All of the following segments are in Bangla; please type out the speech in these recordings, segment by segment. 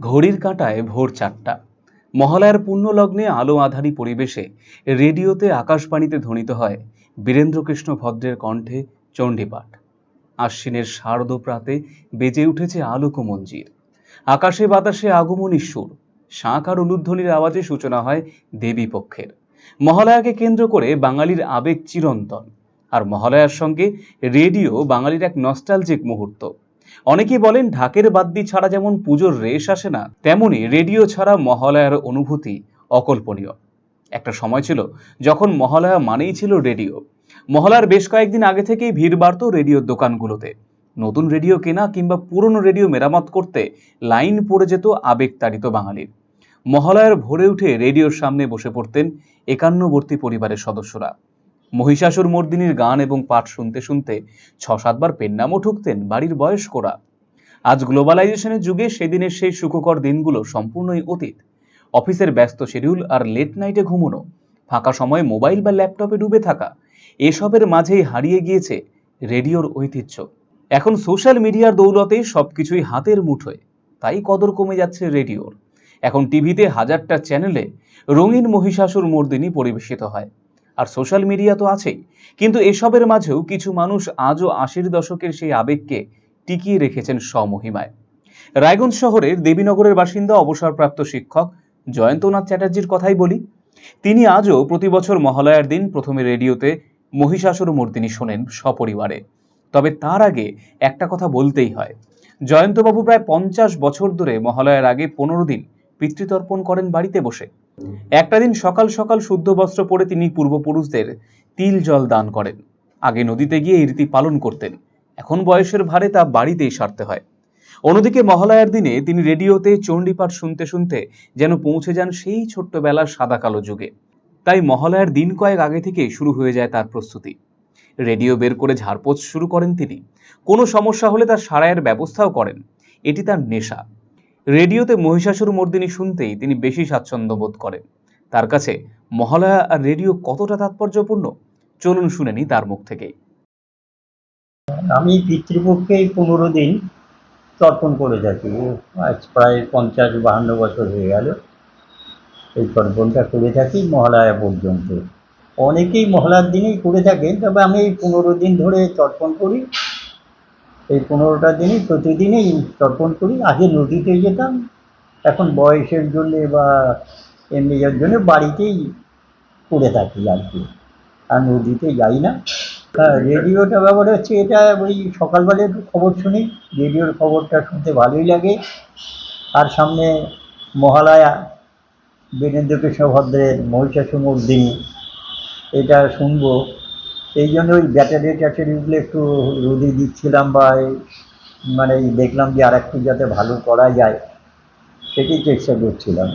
ঘড়ির কাঁটায় ভোর চারটা। মহালয়ার পুণ্যলগ্নে আলো আধারি পরিবেশে রেডিওতে আকাশবাণীতে ধ্বনিত হয় বীরেন্দ্রকৃষ্ণ ভদ্রের কণ্ঠে চণ্ডীপাঠ। আশ্বিনের শারদ প্রাতে বেজে উঠেছে আলোক মঞ্জির আকাশে বাতাসে আগমনী সুর, শাঁখ আর উলুধ্বনির আওয়াজে সূচনা হয় দেবী পক্ষের। মহালয়াকে কেন্দ্র করে বাঙালির আবেগ চিরন্তন। আর মহালয়ার সঙ্গে রেডিও বাঙালির এক নস্টালজিক মুহূর্ত। অনেকেই বলেন ঢাকের বাদ্যি ছাড়া যেমন পুজোর রেশ আসে না, তেমনি রেডিও ছাড়া মহালয়ার অনুভূতি অকল্পনীয়। একটা সময় ছিল যখন মহালয়া মানেই ছিল রেডিও। মহালয়ার বেশ কয়েকদিন আগে থেকেই ভিড় বাড়ত রেডিওর দোকানগুলোতে। নতুন রেডিও কেনা কিংবা পুরনো রেডিও মেরামত করতে লাইন পড়ে যেত আবেগতাড়িত বাঙালির। মহালয়ার ভোরে উঠে রেডিওর সামনে বসে পড়তেন একান্নবর্তী পরিবারের সদস্যরা। মহিষাসুর মর্দিনীর গান এবং পাঠ শুনতে শুনতে ছ সাতবার পেন্নামও ঠুকতেন বাড়ির বয়স্করা। আজ গ্লোবালাইজেশনের যুগে সেদিনের সেই সুখকর দিনগুলো সম্পূর্ণই অতীত। অফিসের ব্যস্ত শিডিউল আর লেট নাইটে ঘুমোনো, ফাঁকা সময়ে মোবাইল বা ল্যাপটপে ডুবে থাকা, এসবের মাঝেই হারিয়ে গিয়েছে রেডিওর ঐতিহ্য। এখন সোশ্যাল মিডিয়ার দৌলতে সবকিছুই হাতের মুঠোয়, তাই কদর কমে যাচ্ছে রেডিওর। এখন টিভিতে হাজারটা চ্যানেলে রঙিন মহিষাসুর মর্দিনী পরিবেশিত হয়। আর সোশ্যাল মিডিয়া তো আছেই। কিন্তু এসবের মাঝেও কিছু মানুষ আজও আশির দশকের সেই আবেগকে টিকিয়ে রেখেছেন স্বমহিমায়। রায়গঞ্জ শহরের দেবীনগরের বাসিন্দা, অবসরপ্রাপ্ত শিক্ষক জয়ন্তনাথ চ্যাটার্জির কথাই বলি। তিনি আজও প্রতি বছর মহালয়ার দিন প্রথমে রেডিওতে মহিষাসুর মূর্তিনি শোনেন সপরিবারে। তবে তার আগে একটা কথা বলতেই হয়। জয়ন্তবাবু প্রায় পঞ্চাশ বছর ধরে মহালয়ার আগে পনেরো দিন পিতৃতর্পণ করেন বাড়িতে বসে। একটা দিন সকাল সকাল শুদ্ধ বস্ত্র পরে তিনি পূর্বপুরুষদের তিল জল দান করেন। আগে নদীতে গিয়ে এই রীতি পালন করতেন। এখন বয়সের ভারে তা বাড়িতেই সারতে হয়। অন্যদিকে মহালয়ার দিনে তিনি রেডিওতে চণ্ডীপাঠ শুনতে শুনতে যেন পৌঁছে যান সেই ছোট্টবেলার সাদা কালো যুগে। তাই মহালয়ার দিন কয়েক আগে থেকে শুরু হয়ে যায় তার প্রস্তুতি। রেডিও বের করে ঝাড়পোছ শুরু করেন তিনি। কোনো সমস্যা হলে তার সারাইয়ের ব্যবস্থাও করেন। এটি তার নেশা। রেডিওতে মহিষাসুর মর্দিনী শুনতেই তিনি বেশি স্বাচ্ছন্দ্য বোধ করেন। তার কাছে মহালয়া আর রেডিও কতটা তাৎপর্যপূর্ণ? চলুন শুনেনি তার মুখ থেকেই। আমি পিতৃপক্ষে পনেরো দিন তর্পণ করে থাকি। আজ প্রায় পঞ্চাশ বাহান্ন বছর হয়ে গেল। এই তর্পণটা করে থাকি মহালয়া পর্যন্ত। অনেকেই মহালয়ার দিনেই করে থাকেন, তবে আমি পনেরো দিন ধরে তর্পণ করি। এই পনেরোটা দিনই প্রতিদিনই তর্পণ করি। আগে নদীতে যেতাম, এখন বয়সের জন্যে বা এমনি জন্য বাড়িতেই করে থাকি আর কি। আর নদীতে যাই না। হ্যাঁ রেডিওটা ব্যাপার হচ্ছে, এটা ওই সকালবেলা একটু খবর শুনি, রেডিওর খবরটা শুনতে ভালোই লাগে। আর সামনে মহালয়া বীরেন্দ্রকৃষ্ণ ভদ্রের মহিষাসুর মর্দিনী, এটা শুনব। এই জন্য ওই ব্যাটারি ট্যাটারিগুলো একটু রোদে দিচ্ছিলাম বা মানে দেখলাম যে আর একটু যাতে ভালো করা যায়, সেটাই চেষ্টা করছিলাম।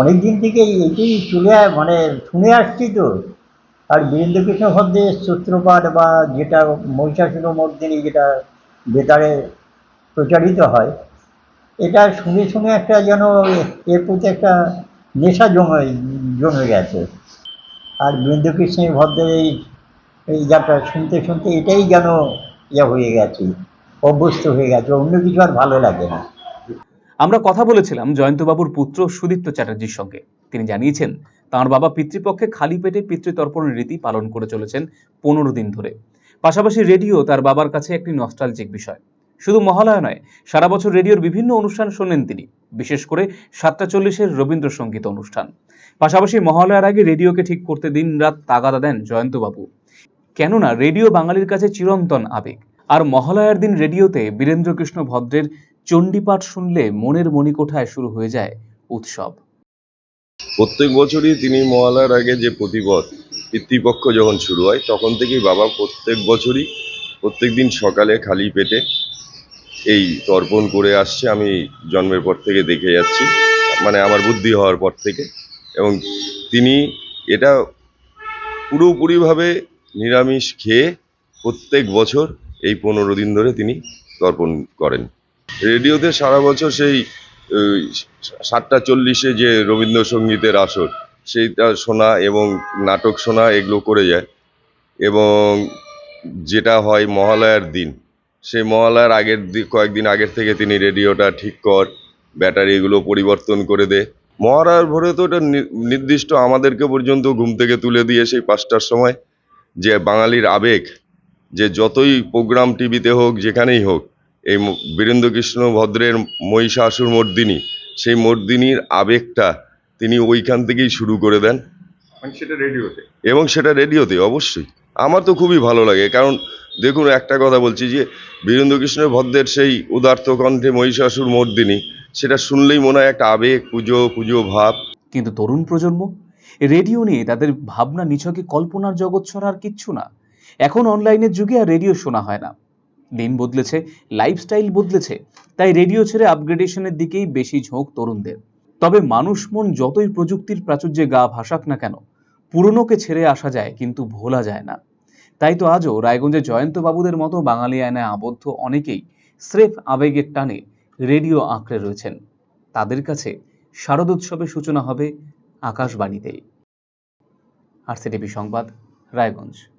অনেক দিন থেকে এটাই চলে মানে শুনে আসছি তো। আর বীরেন্দ্রকৃষ্ণ ভদ্রের সূত্রপাঠ বা যেটা মহিষাসুর মর্দিনী যেটা বেতারে প্রচারিত হয়, এটা শুনে শুনে একটা যেন এর প্রতি একটা নেশা জমে জমে গেছে। আর বীরেন্দ্রকৃষ্ণ ভদ্রের এই এই যাত্রা শুনতে শুনতে এটাই যেন ইয়ে হয়ে গেছে, অভ্যস্ত হয়ে গেছে, অন্য কিছু আর ভালো লাগে না। আমরা কথা বলেছিলাম জয়ন্তবাবুর পুত্র সুদীপ্ত চ্যাটার্জির সঙ্গে। তিনি জানিয়েছেন, তাঁর বাবা পিতৃপক্ষে খালি পেটে পিতৃতর্পণের রীতি পালন করে চলেছেন পনেরো দিন ধরে। পাশাপাশি রেডিও তার বাবার কাছে একটি নস্টালজিক বিষয়। শুধু মহালয়া নয়, সারা বছর রেডিওর বিভিন্ন অনুষ্ঠান শোনেন তিনি, বিশেষ করে সাতটা চল্লিশের রবীন্দ্রসঙ্গীত অনুষ্ঠান। পাশাপাশি মহালয়ার আগে রেডিওকে ঠিক করতে দিন রাত তাগাদা দেন জয়ন্তবাবু। কেননা রেডিও বাঙালির কাছে চিরন্তন আবেগ। আর মহালয়ার দিন রেডিওতে বীরেন্দ্রকৃষ্ণ ভদ্রের চণ্ডীপাঠ শুনলে মনের মণিকোঠায় শুরু হয়ে যায় উৎসব। প্রত্যেক বছরই তিনি মহালয়ার আগে যে প্রতিপদ, পিতৃপক্ষ যখন শুরু হয়, তখন থেকেই বাবা প্রত্যেক বছরই প্রত্যেক দিন সকালে খালি পেটে এই তর্পণ করে আসছে। আমি জন্মের পর থেকে দেখে যাচ্ছি মানে আমার বুদ্ধি হওয়ার পর থেকে। এবং তিনি এটা পুরোপুরিভাবে নিরামিষ খেয়ে প্রত্যেক বছর এই পনেরো দিন ধরে তিনি তর্পণ করেন। রেডিওতে সারা বছর সেই সাতটা চল্লিশে যে রবীন্দ্রসঙ্গীতের আসর, সেইটা শোনা এবং নাটক শোনা এগুলো করে যায় এবং যেটা হয় মহালয়ার দিন, সেই মহালয়ার আগের কয়েকদিন আগের থেকে তিনি রেডিওটা ঠিক কর, ব্যাটারি এগুলো পরিবর্তন করে দে। মহারার ভোরে তো এটা নির্দিষ্ট আমাদেরকে পর্যন্ত ঘুম থেকে তুলে দিয়ে সেই পাঁচটার সময় যে বাঙালির আবেগ যে যতই প্রোগ্রাম টিভিতে হোক যেখানেই হোক এই বীরেন্দ্রকৃষ্ণ ভদ্রের মহিষাসুর মর্দিনী সেই মর্দিনীর আবেগটা তিনি ওইখান থেকেই শুরু করে দেন। মানে সেটা রেডিওতে? এবং সেটা রেডিওতে অবশ্যই। আমার তো খুবই ভালো লাগে কারণ দেখুন একটা কথা বলছি যে বীরেন্দ্রকৃষ্ণ ভদ্রের সেই উদার্ত কণ্ঠে মহিষাসুর মর্দিনী সেটা শুনলেই মনে হয় একটা আবেগ পুজো পুজো ভাব। কিন্তু তরুণ প্রজন্ম রেডিও নিয়ে তাদের ভাবনা নিছকে কল্পনার জগৎ ছাড়া কিচ্ছু না। এখন অনলাইনের যুগে আর রেডিও শোনা হয় না। দিন বদলেছে লাইফস্টাইল বদলেছে, তাই রেডিও ছেড়ে আপগ্রেডেশনের দিকেই বেশি ঝোঁক তরুণদের। তবে মানুষ মন যতই প্রযুক্তির প্রাচুর্যে গা ভাসাক না কেন, পুরনোকে ছেড়ে আসা যায় কিন্তু ভোলা যায় না। তাই তো আজও রায়গঞ্জের জয়ন্ত বাবুদের মতো বাঙালি আয়নায় আবদ্ধ অনেকেই স্রেফ আবেগের টানে রেডিও আঁকড়ে রয়েছেন। তাদের কাছে শারদোৎসবের সূচনা হবে আকাশবাণীতেই। আর সিটিভি সংবাদ রায়গঞ্জ।